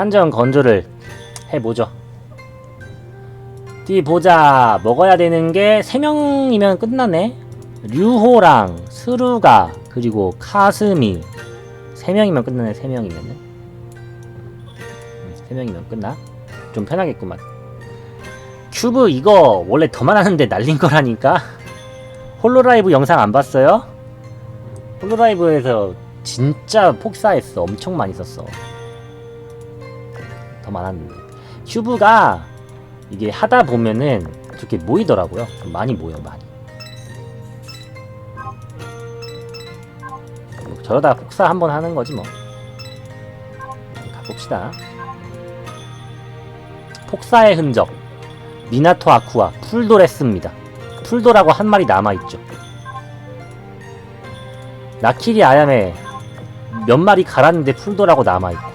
산전 건조를 해보죠. 뒤 보자. 먹어야 되는 게 3명이면 끝나네. 류호랑 스루가 그리고 카스미 3명이면 끝나네. 3명이면은. 3명이면 끝나? 좀 편하겠구만. 큐브 이거 원래 더만 하는데 날린 거라니까. 홀로라이브 영상 안 봤어요? 홀로라이브에서 진짜 폭사했어. 엄청 많이 썼어. 더 많았는데. 큐브가 이게 하다 보면은 이렇게 모이더라고요. 좀 많이 모여, 많이. 저러다 폭사 한번 하는 거지 뭐. 가봅시다. 폭사의 흔적. 미나토 아쿠아 풀도레스입니다. 풀도라고 한 마리 남아있죠. 나키리 아야메 몇 마리 갈았는데 풀도라고 남아있고.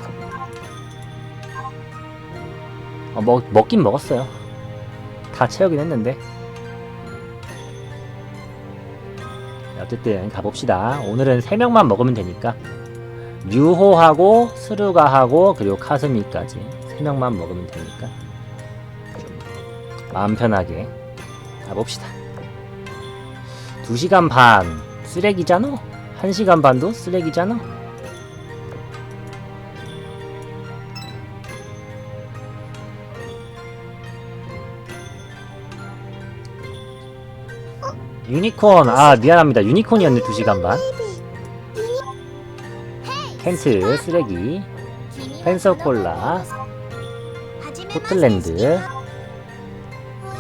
어, 먹, 먹긴 먹었어요. 다 채우긴 했는데. 어쨌든 가봅시다. 오늘은 3명만 먹으면 되니까. 류호하고 스루가하고 그리고 카스미까지 3명만 먹으면 되니까. 좀 마음 편하게 가봅시다. 2시간 반 쓰레기잖아? 1시간 반도 쓰레기잖아? 유니콘 아 미안합니다 유니콘이었네 2시간 반 텐트 쓰레기 펜서콜라 포틀랜드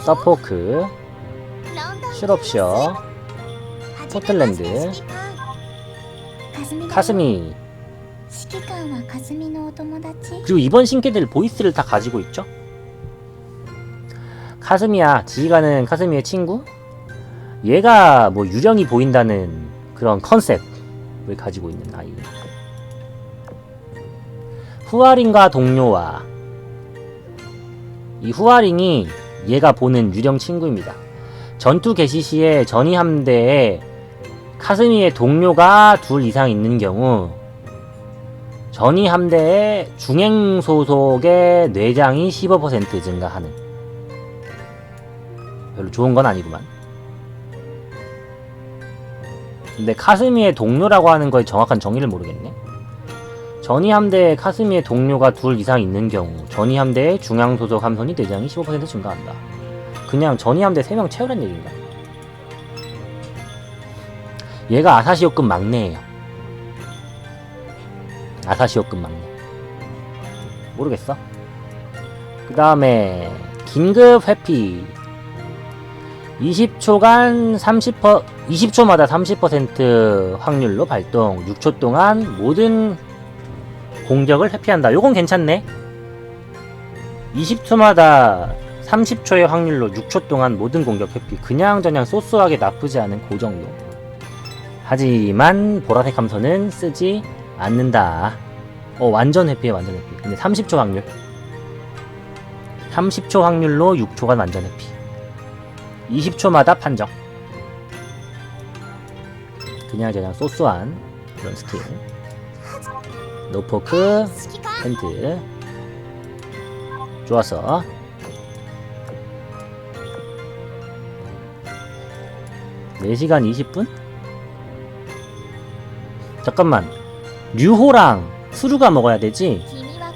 서포크 슈럽셔 포틀랜드 카스미 그리고 이번 신캐들 보이스를 다 가지고 있죠? 카스미야 지휘관은 카스미의 친구? 얘가 뭐 유령이 보인다는 그런 컨셉을 가지고 있는 아이 후아링과 동료와 이 후아링이 얘가 보는 유령 친구입니다. 전투 개시 시에 전위 함대에 카스미의 동료가 둘 이상 있는 경우 전위 함대의 중행 소속의 뇌장이 15% 증가하는. 별로 좋은 건 아니구만. 근데 카스미의 동료라고 하는 거의 정확한 정의를 모르겠네. 전위 함대에 카스미의 동료가 둘 이상 있는 경우 전위 함대의 중앙 소속 함선이 뇌장이 15% 증가한다. 그냥 전위 함대 3명 채우란 얘기인가? 얘가 아사시오급 막내예요. 아사시오급 막내. 모르겠어. 그 다음에 긴급 회피. 20초간 30% 20초마다 30% 확률로 발동. 6초 동안 모든 공격을 회피한다. 요건 괜찮네. 20초마다 30초의 확률로 6초 동안 모든 공격 회피. 그냥 저냥 소소하게 나쁘지 않은 그 정도. 하지만 보라색 함선은 쓰지 않는다. 어, 완전 회피해, 완전 회피. 근데 30초 확률. 30초 확률로 6초간 완전 회피. 20초마다 판정. 그냥 그냥 소소한 그런 스킬. 노포크 핸드 좋아서. 4시간 20분? 잠깐만. 류호랑 수루가 먹어야 되지?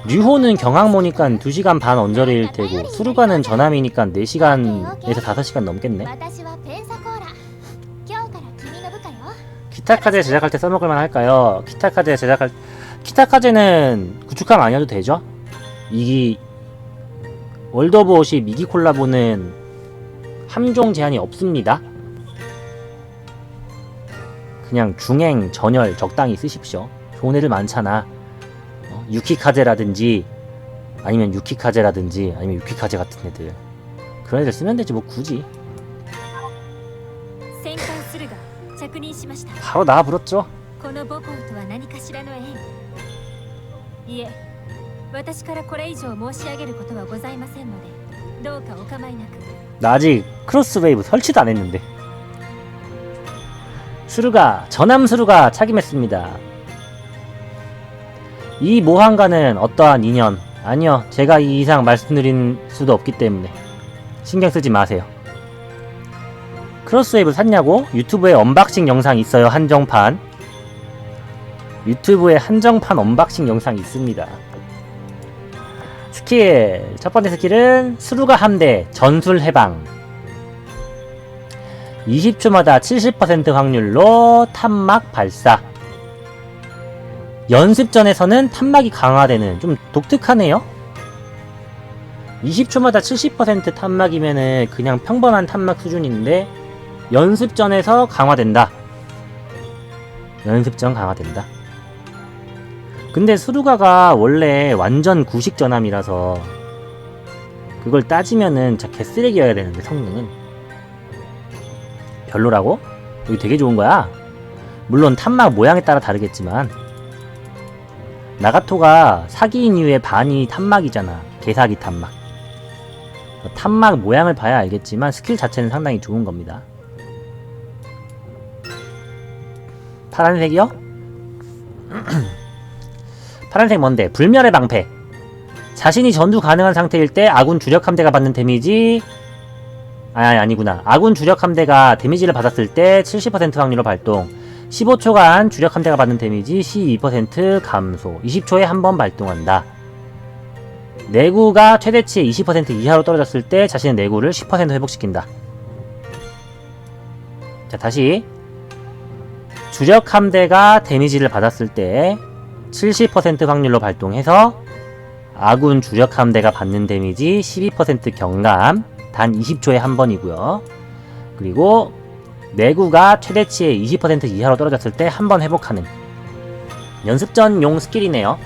류호는 경항모니까 2시간 반 언저리일 테고 수루가는 전함이니까 4시간에서 5시간 넘겠네 키타카제 제작할 때 써먹을만 할까요? 키타카제 제작할 키타카제는 구축함 아니어도 되죠? 이기 월드 오브 워십 미기 콜라보는 함종 제한이 없습니다 그냥 중행, 전열 적당히 쓰십시오 좋은 애들 많잖아 유키카제라든지 아니면 유키카제라든지 아니면 유키카제 같은 애들. 그런 애들 쓰면 되지 뭐 굳이. 바로 나 불었죠? 나 아직 크로스웨이브 설치도 안 했는데. 수루가 전함 수루가 착임했습니다. 이 모함과는 어떠한 인연 아니요. 제가 이 이상 말씀드릴 수도 없기 때문에 신경 쓰지 마세요. 크로스웨이브 샀냐고? 유튜브에 언박싱 영상 있어요. 한정판. 유튜브에 한정판 언박싱 영상 있습니다. 스킬. 첫 번째 스킬은 수루가 함대 전술 해방. 20초마다 70% 확률로 탄막 발사. 연습전에서는 탄막이 강화되는 좀 독특하네요. 20초마다 70% 탄막이면은 그냥 평범한 탄막 수준인데 연습전에서 강화된다. 연습전 강화된다. 근데 수루가가 원래 완전 구식 전함이라서 그걸 따지면은 진짜 개쓰레기여야 되는데 성능은 별로라고? 여기 되게 좋은 거야. 물론 탄막 모양에 따라 다르겠지만 나가토가 사기인 이후에 반이 탄막이잖아. 개사기 탄막. 탄막 모양을 봐야 알겠지만 스킬 자체는 상당히 좋은 겁니다. 파란색이요? 파란색 뭔데? 불멸의 방패. 자신이 전투 가능한 상태일 때 아군 주력 함대가 받는 데미지 아 아니구나. 아군 주력 함대가 데미지를 받았을 때 70% 확률로 발동. 15초간 주력 함대가 받는 데미지 12% 감소. 20초에 한 번 발동한다. 내구가 최대치의 20% 이하로 떨어졌을 때 자신의 내구를 10% 회복시킨다. 자, 다시. 주력 함대가 데미지를 받았을 때 70% 확률로 발동해서 아군 주력 함대가 받는 데미지 12% 경감 단 20초에 한 번이고요. 그리고 내구가 최대치의 20% 이하로 떨어졌을 때 한 번 회복하는 연습전용 스킬이네요.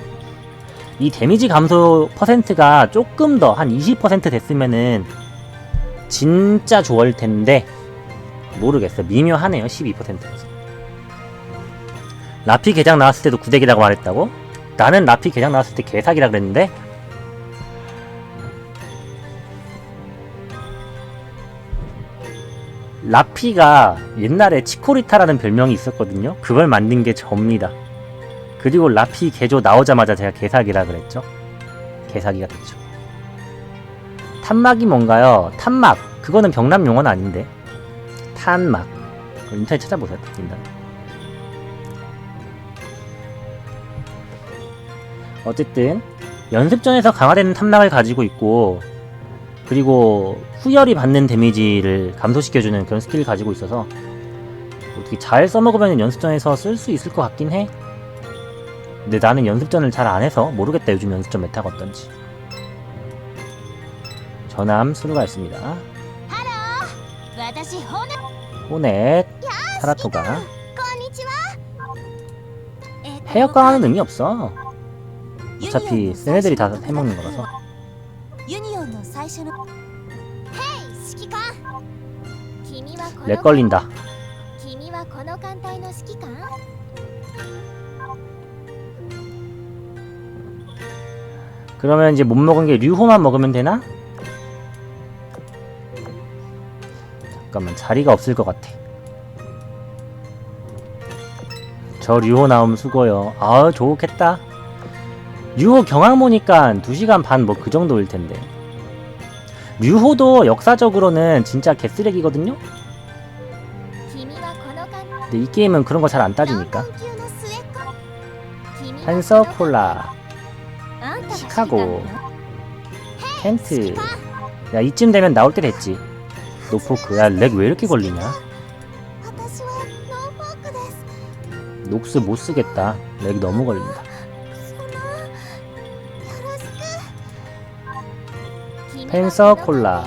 이 데미지 감소 퍼센트가 조금 더 한 20% 됐으면은 진짜 좋을 텐데 모르겠어. 미묘하네요. 12%라서. 라피 개장 나왔을 때도 구대기라고 말했다고? 나는 라피 개장 나왔을 때 개사기라 그랬는데 라피가 옛날에 치코리타라는 별명이 있었거든요. 그걸 만든 게 접니다. 그리고 라피 개조 나오자마자 제가 개사기라 그랬죠. 개사기가 됐죠. 탄막이 뭔가요? 탄막. 그거는 병남 용어는 아닌데. 탄막. 인터넷 찾아보세요. 일단. 어쨌든 연습전에서 강화되는 탐락을 가지고 있고 그리고 후열이 받는 데미지를 감소시켜주는 그런 스킬을 가지고 있어서 어떻게 잘 써먹으면 연습전에서 쓸 수 있을 것 같긴 해. 근데 나는 연습전을 잘 안 해서 모르겠다 요즘 연습전 메타가 어떤지. 전함 수루가 있습니다. 호넷, 사라토가. 해역 강화는 의미 없어. 어차피 쟤네들이 다 해먹는 거라서. ユニオンの最初のヘイ指揮官君はこの 렉 걸린다. 君はこの艦隊の指揮官 그러면 이제 못 먹은 게 류호만 먹으면 되나? 잠깐만 자리가 없을 것 같아. 저 류호 나오면 수고요. 아 좋겠다. 류호 경항 모니까 2시간 반 뭐 그 정도일 텐데. 류호도 역사적으로는 진짜 개쓰레기거든요? 근데 이 게임은 그런 거 잘 안 따지니까. 한서콜라 시카고 켄트. 야 이쯤 되면 나올 때 됐지. 노포크 야 렉왜 뭐 그 아, 이렇게 걸리냐? 녹스 못쓰겠다. 렉 너무 걸린다. 펜서콜라.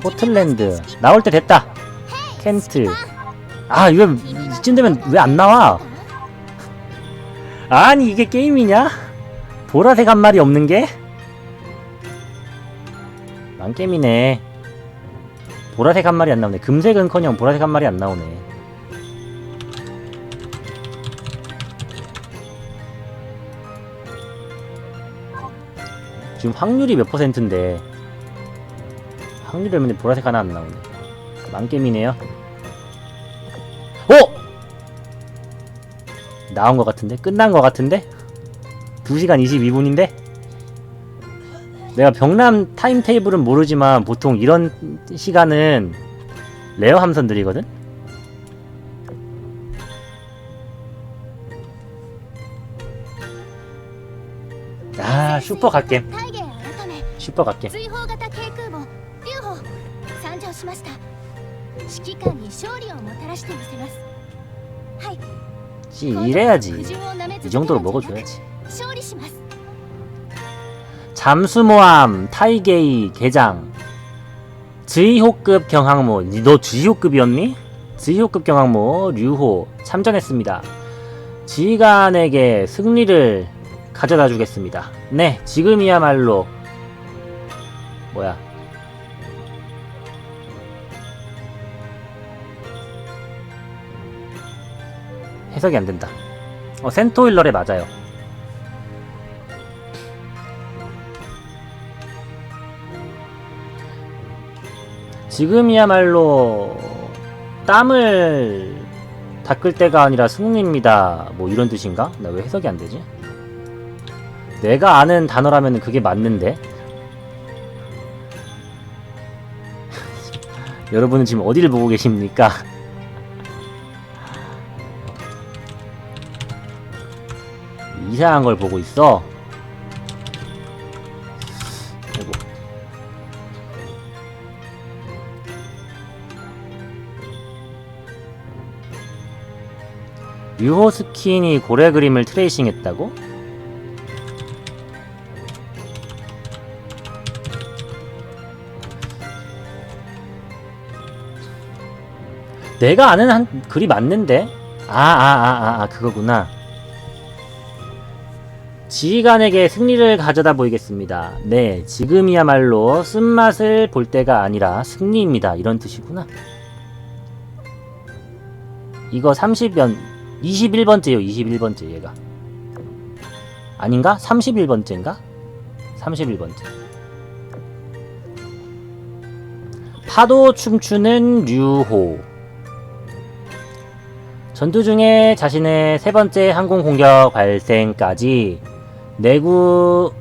포틀랜드. 나올 때 됐다. 켄트. 아 이거 이쯤 되면 왜 안 나와? 아니 이게 게임이냐? 보라색 한 마리 없는 게? 난 게임이네. 보라색 한 마리 안 나오네. 금색은커녕 보라색 한 마리 안 나오네. 지금 확률이 몇 퍼센트인데 확률이 얼마면 보라색 하나 안 나오네 망겜이네요 오! 나온 것 같은데? 끝난 것 같은데? 2시간 22분인데? 내가 병남 타임테이블은 모르지만 보통 이런 시간은 레어 함선들이거든? 아 슈퍼 갓겜 슈퍼 갈게 追放型軽空母竜砲参上しました指揮官に勝利をもたらしてみせますはい 씨 이래야지 苦渋をなめ続け 이 정도로 るんじゃなく 먹어줘야지 勝利します 잠수모함 타이게이 개장 지호급 경항모 니- 너 지호급이었니? 지호급 경항모 류호 참전했습니다 지휘관에게 승리를 가져다 주겠습니다 네 지금이야말로 뭐야 해석이 안 된다 어 센토일러에 맞아요 지금이야말로 땀을 닦을 때가 아니라 승리입니다. 뭐 이런 뜻인가? 나 왜 해석이 안 되지? 내가 아는 단어라면 그게 맞는데. 여러분은 지금 어디를 보고 계십니까? 이상한 걸 보고 있어. 아이고. 유호 스킨이 고래 그림을 트레이싱 했다고? 내가 아는 한 글이 맞는데? 아, 아, 아, 아, 아, 그거구나. 지휘관에게 승리를 가져다 보이겠습니다. 네, 지금이야말로 쓴맛을 볼 때가 아니라 승리입니다. 이런 뜻이구나. 이거 30연 21번째요 21번째 얘가 아닌가? 31번째인가? 31번째 파도 춤추는 류호 전투 중에 자신의 세 번째 항공 공격 발생까지 내구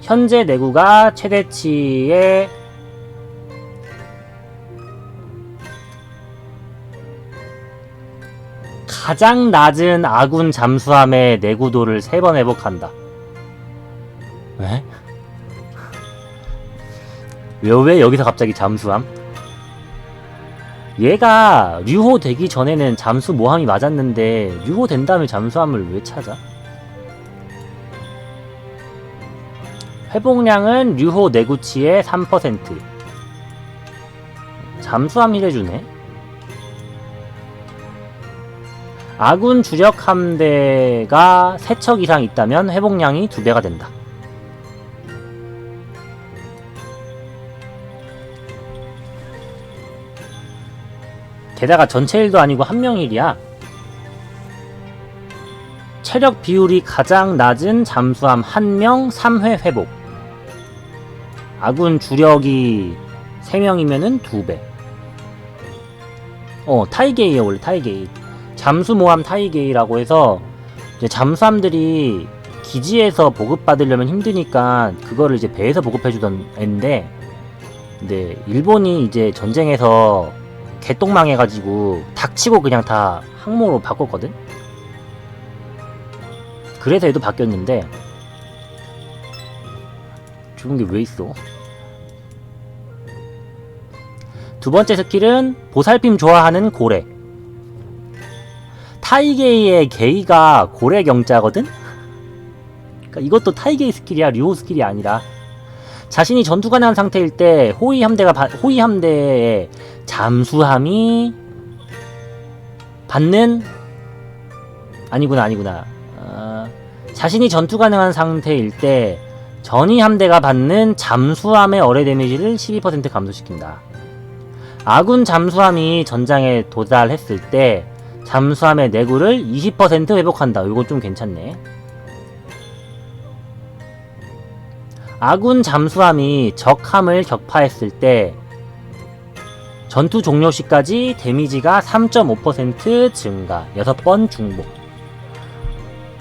현재 내구가 최대치의 가장 낮은 아군 잠수함의 내구도를 세 번 회복한다. 왜? 왜, 왜 여기서 갑자기 잠수함? 얘가 류호 되기 전에는 잠수 모함이 맞았는데 류호 된 다음에 잠수함을 왜 찾아? 회복량은 류호 내구치의 3% 잠수함 힐해주네 아군 주력 함대가 3척 이상 있다면 회복량이 2배가 된다. 게다가 전체 일도 아니고 한 명 일이야. 체력 비율이 가장 낮은 잠수함 1명 3회 회복. 아군 주력이 3명이면은 2배. 어, 타이게이에 원래 타이게이. 잠수 모함 타이게이라고 해서 이제 잠수함들이 기지에서 보급받으려면 힘드니까 그거를 이제 배에서 보급해주던 애인데 근데 일본이 이제 전쟁에서 개똥망해가지고 닥치고 그냥 다 항모로 바꿨거든? 그래서 얘도 바뀌었는데 죽은 게 왜 있어? 두 번째 스킬은 보살핌 좋아하는 고래 타이게이의 게이가 고래 경자거든? 그러니까 이것도 타이게이 스킬이야 류호 스킬이 아니라 자신이 전투가 난 상태일 때 호위 함대가 바- 호위 함대의 잠수함이 받는 아니구나 아니구나 어, 자신이 전투 가능한 상태일 때 전위 함대가 받는 잠수함의 어뢰 데미지를 12% 감소시킨다. 아군 잠수함이 전장에 도달했을 때 잠수함의 내구를 20% 회복한다. 이거 좀 괜찮네. 아군 잠수함이 적함을 격파했을 때 전투 종료 시까지 데미지가 3.5% 증가. 6번 중복.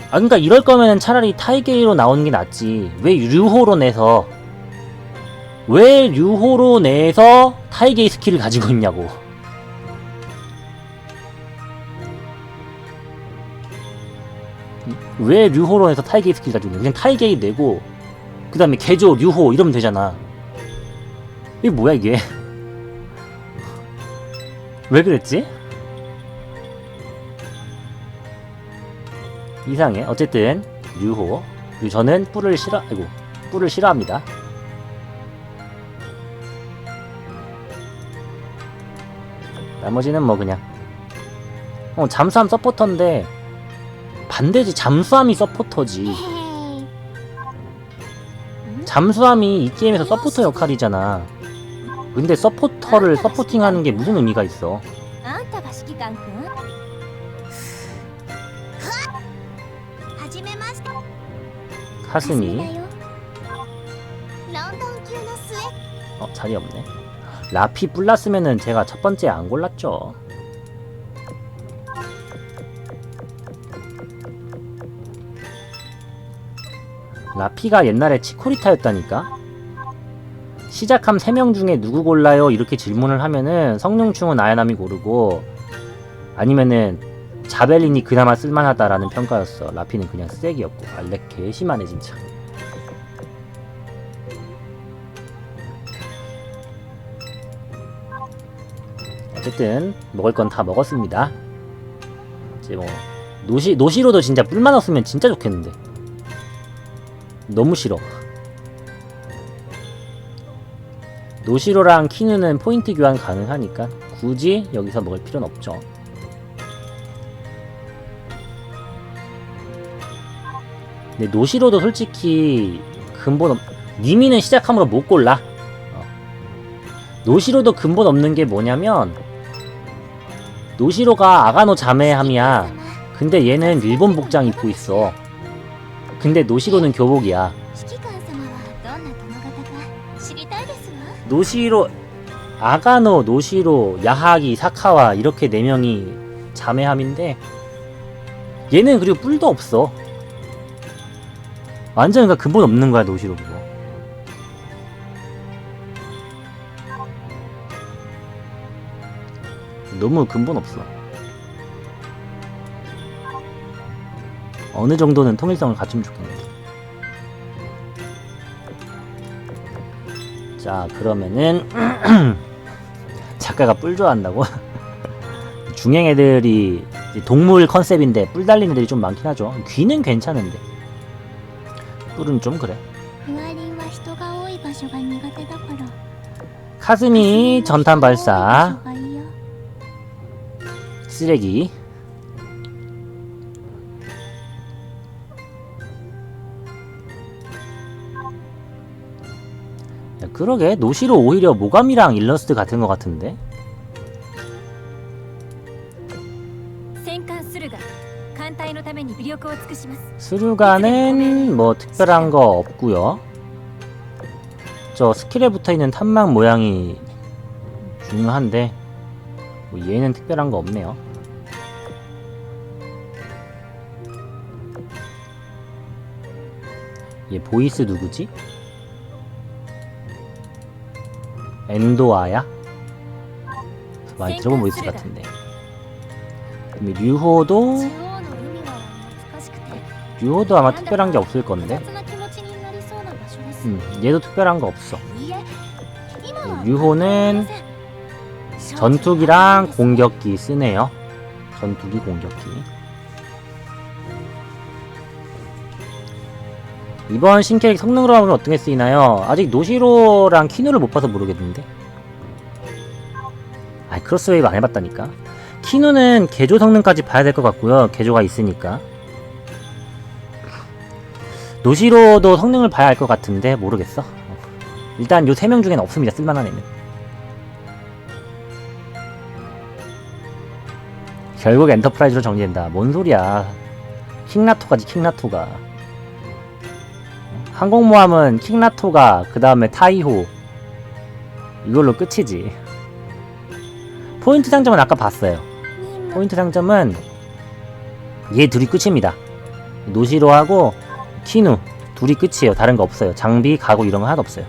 아 그러니까 이럴 거면 차라리 타이게이로 나오는 게 낫지. 왜 류호로 내서 왜 류호로 내서 타이게이 스킬을 가지고 있냐고. 왜 류호로 내서 타이게이 스킬 가지고 있냐. 그냥 타이게이 내고 그 다음에 개조 류호 이러면 되잖아. 이게 뭐야 이게? 왜 그랬지? 이상해. 어쨌든 류호. 그리고 저는 뿔을 싫어. 아이고 뿔을 싫어합니다. 나머지는 뭐 그냥 어 잠수함 서포터인데 반대지 잠수함이 서포터지. 잠수함이 이 게임에서 서포터 역할이잖아. 근데 서포터를 서포팅하는 게 무슨 의미가 있어? 카스미. 어, 자리 없네. 라피 뿔났으면은 제가 첫 번째 안 골랐죠. 라피가 옛날에 치코리타였다니까? 시작함 3명 중에 누구 골라요? 이렇게 질문을 하면은 성룡충은 아야남이 고르고 아니면은 자벨린이 그나마 쓸만하다라는 평가였어. 라피는 그냥 쓰레기였고. 알렉 개심하네 진짜. 어쨌든 먹을 건 다 먹었습니다. 이제 뭐 노시 노시로도 진짜 뿔만 없으면 진짜 좋겠는데 너무 싫어. 노시로랑 키누는 포인트 교환 가능하니까 굳이 여기서 먹을 필요는 없죠. 근데 노시로도 솔직히 근본 없... 니미는 시작함으로 못 골라. 어. 노시로도 근본 없는 게 뭐냐면 노시로가 아가노 자매함이야. 근데 얘는 일본 복장 입고 있어. 근데 노시로는 교복이야. 노시로 아가노, 노시로, 야하기, 사카와 이렇게 네 명이 자매함인데 얘는 그리고 뿔도 없어. 완전 그 근본 없는 거야 노시로 그거. 너무 근본 없어. 어느 정도는 통일성을 갖추면 좋겠네요. 자 그러면은 작가가 뿔 좋아한다고? 중행 애들이 동물 컨셉인데 뿔 달린 애들이 좀 많긴 하죠. 귀는 괜찮은데 뿔은 좀 그래. 카즈미 전탄 발사 쓰레기 그러게. 노시로 오히려 모감이랑 일러스트 같은 것 같은데? 스루가는 뭐 특별한 거 없고요. 저 스킬에 붙어있는 탄막 모양이 중요한데 뭐 얘는 특별한 거 없네요. 얘 보이스 누구지? 엔도아야? 많이 들어본 모이스 같은데. 그럼 류호도 류호도 아마 특별한 게 없을 건데. 음, 얘도 특별한 거 없어. 음, 류호는 전투기랑 공격기 쓰네요. 전투기 공격기. 이번 신캐릭 성능으로 하면 어떻게 쓰이나요? 아직 노시로랑 키누를 못 봐서 모르겠는데. 아, 크로스웨이브 안 해봤다니까. 키누는 개조 성능까지 봐야 될 것 같고요. 개조가 있으니까. 노시로도 성능을 봐야 할 것 같은데 모르겠어. 일단 요 세 명 중에는 없습니다. 쓸만한 애는. 결국 엔터프라이즈로 정리된다. 뭔 소리야. 킹라토가지 킹라토가. 항공모함은 킹라토가 그 다음에 타이호 이걸로 끝이지. 포인트 상점은 아까 봤어요. 포인트 상점은 얘 둘이 끝입니다. 노시로하고 키누 둘이 끝이에요. 다른 거 없어요. 장비, 가구 이런 거 하나도 없어요.